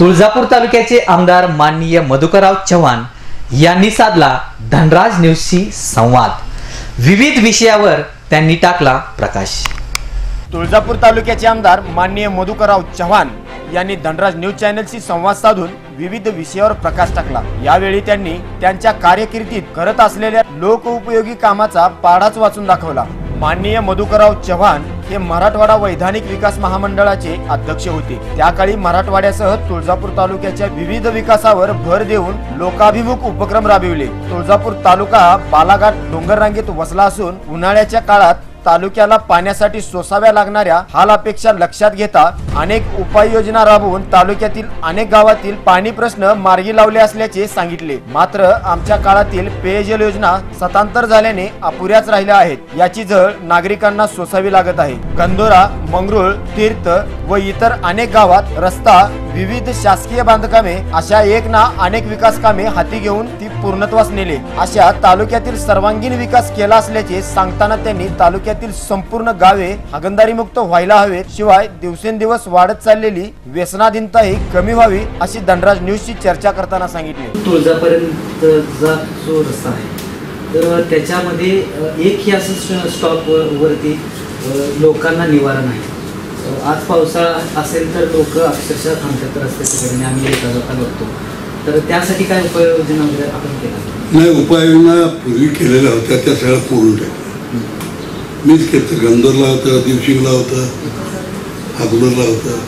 तुळजापूर तालुक्याचे आमदार माननीय मधुकरराव चव्हाण यांनी साधला धनराज न्यूजशी संवाद. विविध विषयावर त्यांनी टाकला प्रकाश. तुळजापूर तालुक्याचे आमदार माननीय मधुकरराव चव्हाण यांनी धनराज न्यूज चॅनलशी संवाद साधून विविध विषयावर प्रकाश टाकला. यावेळी त्यांनी त्यांच्या कार्यकिर्दीत करत असलेल्या लोकउपयोगी कामाचा पाढाच वाचून दाखवला. माननीय मधुकरराव चव्हाण हे मराठवाडा वैधानिक विकास महामंडळाचे अध्यक्ष होते. त्या काळी मराठवाड्यासह तुळजापूर तालुक्याच्या विविध विकासावर भर देऊन लोकाभिमुख उपक्रम राबविले. तुळजापूर तालुका बालाघाट डोंगररांगेत वसला असून उन्हाळ्याच्या काळात तालुक्याला पाण्यासाठी सोसाव्या लागणाऱ्या हाल अपेक्षा लक्षात घेता अनेक उपाययोजना राबवून तालुक्यातील अनेक गावातील पाणी प्रश्न मार्गी लावले असल्याचे सांगितले. मात्र आमच्या काळातील पेयजल योजना सतांतर झाल्याने अपुऱ्याच राहिल्या आहेत. याची झळ नागरिकांना सोसावी लागत आहे. गंधोरा मंगरुळ तीर्थ व इतर अनेक गावात रस्ता विविध शासकीय बांधकामे अशा एक ना अनेक विकास कामे हाती घेऊन ती पूर्णत्वास नेले. अशा तालुक्यातील सर्वांगीण विकास केला असल्याचे सांगताना त्यांनी तालुक्यातील संपूर्ण गावे हागंदारी मुक्त व्हायला हवेत. शिवाय दिवसेंदिवस वाढत चाललेली व्यसनाधीनताही कमी व्हावी अशी धनराज न्यूजची चर्चा करताना सांगितले. तुळजापर्यंतचा जो रस्ता आहे. तर त्याच्यामध्ये अ, एकही असं स्टॉप वरती लोकांना निवारण आहे आज पावसाळा असेल तर लोक अक्षरशः थांबतात रस्त्याच्या कडेने. आम्ही येता जाता बघतो. तर त्यासाठी काय उपाययोजना वगैरे आपण केला नाही उपाययोजना पूर्वी केलेल्या होत्या. त्या सगळ्या पूर्ण मीच केलं गंदरला होतं दिवशिंगला होतं हागलोरला होतं.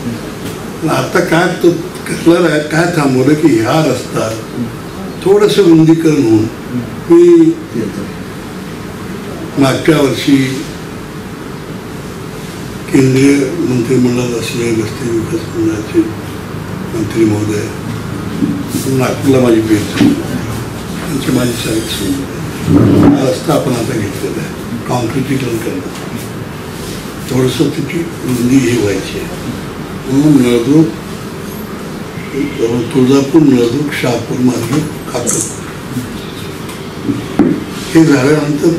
पण आता काय तो कसला काय थांबवलं की ह्या रस्ता थोडंसं रुंदीकरण होऊन मी मागच्या वर्षी केंद्रीय मंत्रिमंडळात असलेले रस्ते विकास मंडळाचे मंत्री महोदय नागपूरला माझी भेट झाली. त्यांची माझी सांगितलं हा रस्ता आपण आता घेतलेला आहे. कॉन्क्रिटीकरण करणं थोडंसं तिची रुंदी म्हणजे हे व्हायची. आहे म्हणून नळदुर्ग तुळजापूर नळदुर्ग शहापूर मार्गे काकड हे झाल्यानंतर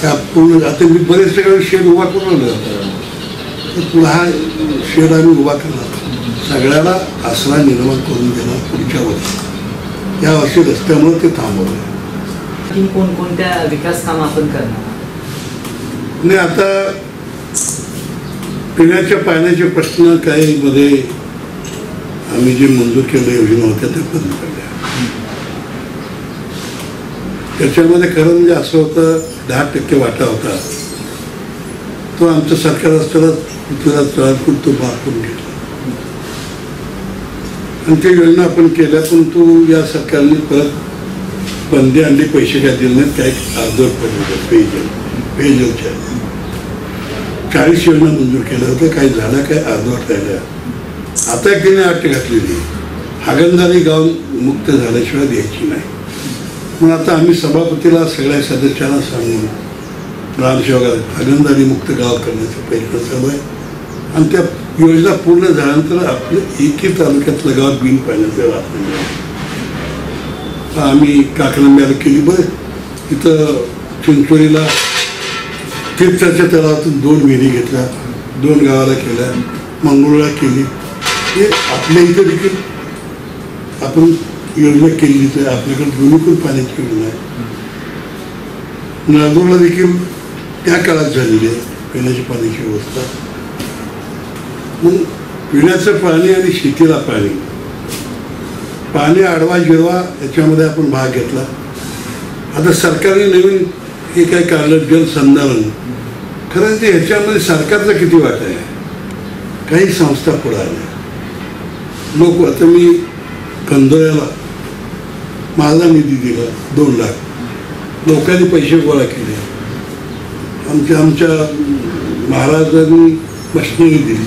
त्या पूर्ण आता मी बरेच सगळे शेड उभा करून तर पुन्हा हा शेड आम्ही उभा केला. सगळ्याला आसरा निर्माण करून देणार पुढच्या वर्षी. या वर्षी रस्त्यामुळे ते थांबवलं. कोणकोणत्या विकास काम आपण करणार? आणि आता पिण्याच्या पाण्याचे प्रश्न काही मध्ये आम्ही जे मंजूर केल्या योजना होत्या त्या बंद पडल्या त्याच्यामध्ये खरं म्हणजे असं होतं दहा टक्के वाटा होता. तो आमचं सरकार असताना पृथ्वीराज चव्हाण तो माफ करून घेतला. आणि त्या योजना आपण केल्या पण तू या सरकारने परत बंदी आणली पैसे काय दिले नाहीत काही अर्धवट पडले पेयजल पेयजलच्या चाळीस योजना मंजूर केल्या होत्या काही झाल्या काही अर्धवट राहिल्या आता एक तिने अट घातलेली. हागंदारी गाव मुक्त झाल्याशिवाय द्यायची नाही. मग आता आम्ही सभापतीला सगळ्या सदस्यांना सांगून ग्रामसेवकाला हागंदारी मुक्त गाव करण्याचा प्रयत्न चालू आहे. आणि त्या योजना पूर्ण झाल्यानंतर आपलं एकही तालुक्यातलं गाव बिन पाण्याचं राहत. आम्ही काकलंब्याला केली बरं. इथं चिंचोरीला तीर्थाच्या तळातून दोन विहिरी घेतल्या दोन गावाला केल्या मंगळूरला केली. हे आपल्या इथं देखील आपण योजना केली तर आपल्याकडे दोन्हीकडून पाण्याची योजना आहे. नागपूरला देखील त्या काळात झालेली आहे पिण्याची पाण्याची व्यवस्था. मग पिण्याचं पाणी आणि शेतीला पाणी. पाणी आडवा जिरवा याच्यामध्ये आपण भाग घेतला. आता सरकारने नवीन हे काय काढलं जलसंधारण खरं ते ह्याच्यामध्ये सरकारचा किती वाटा आहे? काही संस्था पुढे आल्या. लोक आता मी कंदोऱ्याला माझा निधी दिला दोन लाख. लोकांनी पैसे गोळा केले. आमच्या आमच्या महाराजांनी मशिनरी दिली.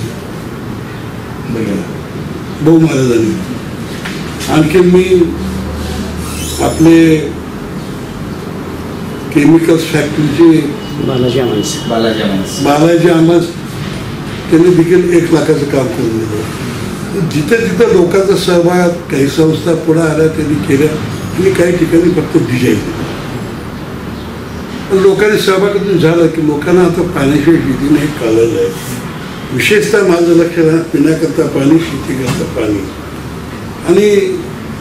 भाऊ महाराजांनी आणखी मी आपले केमिकल्स फॅक्टरीचे बालाजी आंबास त्यांनी देखील एक लाखाचं काम करून दिलं जिथं जिथं लोकांचा सहभाग काही संस्था पुढे आल्या त्यांनी केल्या आणि काही ठिकाणी फक्त डिझाईन पण लोकांनी सहभागातून झालं की लोकांना आता पाण्याशिवाय शेती नाही कळलेलं आहे. विशेषतः माझं लक्ष राहत पिण्याकरता पाणी शेतीकरता पाणी. आणि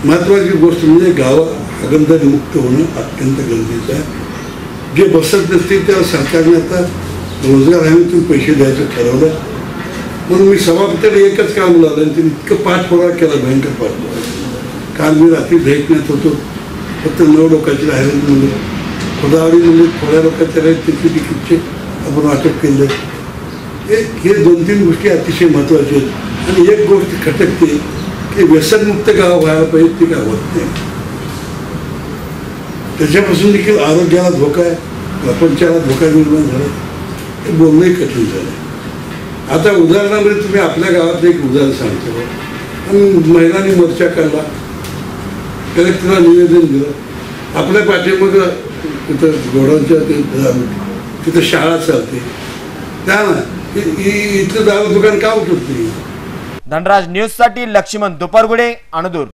महत्त्वाची गोष्ट म्हणजे गावं हागणदारी मुक्त होणं अत्यंत गरजेचं आहे. जे बसत नसतील त्या सरकारने आता रोजगार हमीतून पैसे द्यायचं ठरवलं. म्हणून मी सभापतीला एकच काम लावलं आणि त्यांनी इतकं पाठपुरावा केला भयंकर पाठपुरावा काल मी रात्री भेटण्यात होतो. फक्त नऊ लोकांची राहिले म्हणजे खोदावरी म्हणजे थोड्या लोकांचे राहिले त्यांची तिकीटचे आपण वाटप केले. हे हे दोन तीन गोष्टी अतिशय महत्त्वाच्या आहेत. आणि एक गोष्ट खटकते की व्यसनमुक्त गाव व्हायला पाहिजे ती काय होत नाही. त्याच्यापासून देखील आरोग्याला धोका आहे. प्रपंचाला धोका निर्माण झाला हे बोलणंही कठीण झालं आता उदाहरणामध्ये तुम्ही आपल्या गावात एक उदाहरण सांगतो. आणि महिलांनी मोर्चा काढला. कलेक्टरला निवेदन दिलं. आपल्या पाठीमागं तिथं गोडांच्या ते तिथं शाळा चालते. त्या इथलं दारू दुकान का उठत नाही? धनराज न्यूजसाठी लक्ष्मण दुपारगुडे अणदूर.